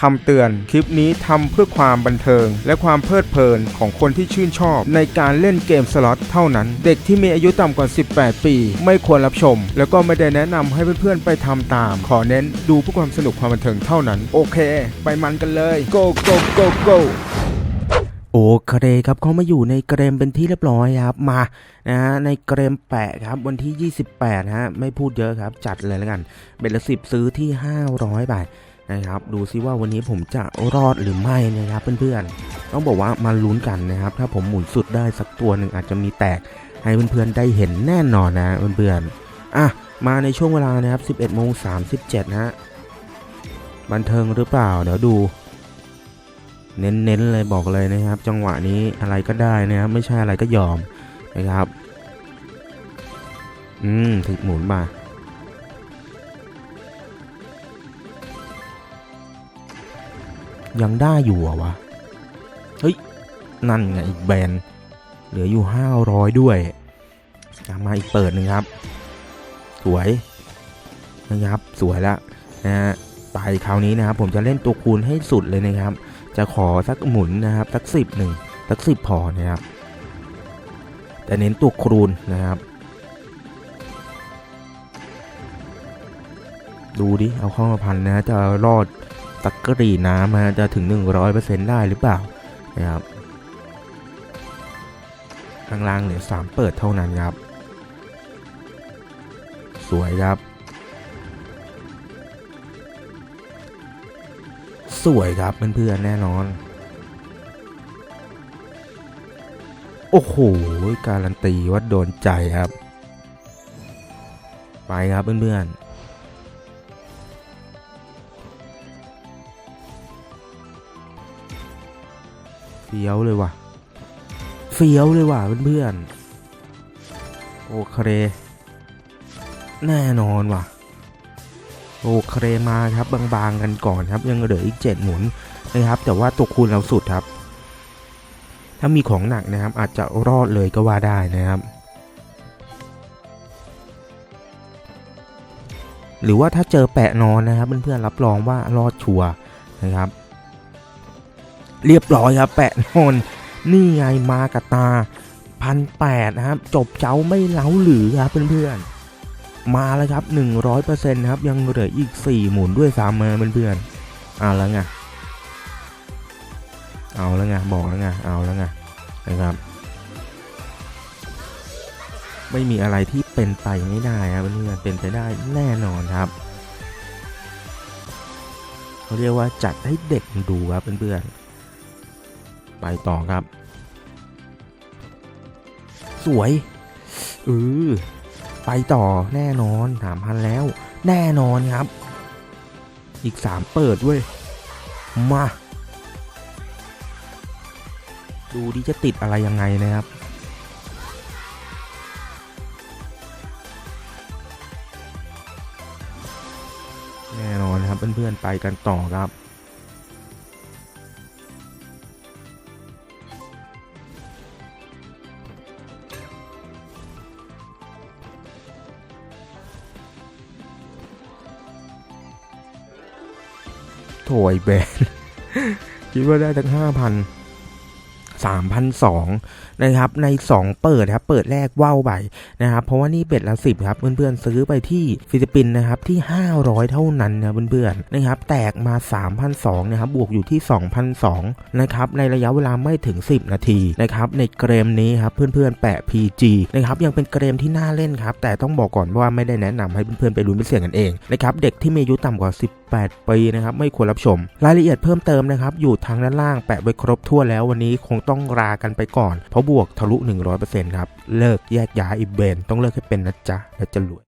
คำเตือน คลิปนี้ทำเพื่อความบันเทิง และความเพลิดเพลินของคนที่ชื่นชอบ ในการเล่นเกมสล็อตเท่านั้น เด็กที่มีอายุต่ำกว่า 18 ปี ไม่ควรรับชม แล้วก็ไม่ได้แนะนำให้เพื่อนๆ ไปทำตาม ขอเน้นดูเพื่อความสนุกความบันเทิงเท่านั้น โอเค ไปมันกันเลย go go go go โอเคครับเขามาอยู่ในเกรมเป็นที่เรียบร้อยครับมานะฮะในเกรมแปะครับวันที่ 28นะฮะไม่พูดเยอะครับ จัดเลยแล้วกันเบ็ดละสิบซื้อที่ 500บาท นะครับ ดูซิว่าวันนี้ผมจะรอดหรือไม่นะครับเพื่อนๆ ต้องบอกว่ามาลุ้นกันนะครับ ถ้าผมหมุนสุดได้สักตัวหนึ่งอาจจะมีแตกให้เพื่อนๆได้เห็นแน่นอนนะเพื่อนๆ อะมาในช่วงเวลานะครับ 11โมง37นะฮะ บันเทิงหรือเปล่า เดี๋ยวดู เน้นๆเลยบอกเลยนะครับ จังหวะนี้อะไรก็ได้นะครับ ไม่ใช่อะไรก็ยอมนะครับ อืมถึกหมุนมา ยังได้อยู่เหรอวะ เฮ้ย นั่นไงอีกแบรนด์เหลืออยู่ห้าร้อยด้วยตามมาอีกเปิดหนึ่งครับ สวยนะครับ สวยแล้วนะฮะไปคราวนี้นะครับ ผมจะเล่นตัวคูณให้สุดเลยนะครับ จะขอสักหมุนนะครับ สักสิบหนึ่งสักสิบพอนะครับ แต่เน้นตัวครูนนะครับ ดูดิ เอาข้ามาพันนะจะรอด ตะกรีน้ำนะจะถึง 100%ได้หรือเปล่านะครับข้างล่างเหลือ3เปิดเท่านั้นครับ สวยครับ สวยครับเพื่อนๆแน่นอน โอ้โห การันตีว่าโดนใจครับ ไปครับเพื่อนๆ เฟี้ยวเลยว่ะ เฟี้ยวเลยว่ะเพื่อนๆโอเค แน่นอนว่ะ โอเคมาครับบางๆกันก่อนครับยังเหลืออีก7หมุนนะครับ แต่ว่าตัวคูณเราสุดครับ ถ้ามีของหนักนะครับ อาจจะรอดเลยก็ว่าได้นะครับหรือว่าถ้าเจอแปะนอนนะครับเพื่อนๆรับรองว่ารอดชัวร์นะครับ เรียบร้อยครับแปะนอนนี่ไงมากตาพันแปดนะครับ จบเจ้าไม่เล้าหรือครับเพื่อนๆ มาแล้วครับ 100%ครับ ยังเหลืออีก 4 หมุนด้วยซ้ำมาเพื่อนๆเอาแล้วไงเอาแล้วไงบอกแล้วไงเอาแล้วไงนะครับ ไม่มีอะไรที่เป็นไปไม่ได้ครับเพื่อนๆเป็นไปได้แน่นอนครับเขาเรียกว่าจัดให้เด็กดูครับเพื่อนๆ ไปต่อครับ สวยเออไปต่อแน่นอนถามพันแล้ว แน่นอนครับ อีกสามเปิดด้ย มา ดูดิจะติดอะไรยังไงนะครับแน่นอนครับเพื่อนๆไปกันต่อครับ โถยแบนคิดว่าได้ตั้งห้าพันสามพันสองนะครับ ใน 2 เปิดครับ เปิดแรกว่าวไปนะครับ เพราะว่านี่เบ็ดละสิบครับ เพื่อนๆซื้อไปที่ฟิลิปปินส์นะครับที่ 500 เท่านั้นนะเพื่อนๆนะครับ แตกมา 3,002นะครับ บวกอยู่ที่ 2,002นะครับ ในระยะเวลาไม่ถึง 10 นาทีนะครับ ในเกมนี้ครับ เพื่อนๆแปะ PG นะครับ ยังเป็นเกมที่น่าเล่นครับ แต่ต้องบอกก่อนว่าไม่ได้แนะนำให้เพื่อนๆไปลุ้นไปเสี่ยงกันเองนะครับ เด็กที่มีอายุต่ำกว่า 18 ปีนะครับไม่ควรรับชม รายละเอียดเพิ่มเติมนะครับอยู่ทางด้านล่างแปะไว้ครบทั่วแล้ววันนี้คงต้องลากันไปก่อน เพราะบวกทะลุ 100%ครับเลิกแยกย้ายอีเบนต้องเลิกให้เป็นนะจ๊ะแล้วจะรวย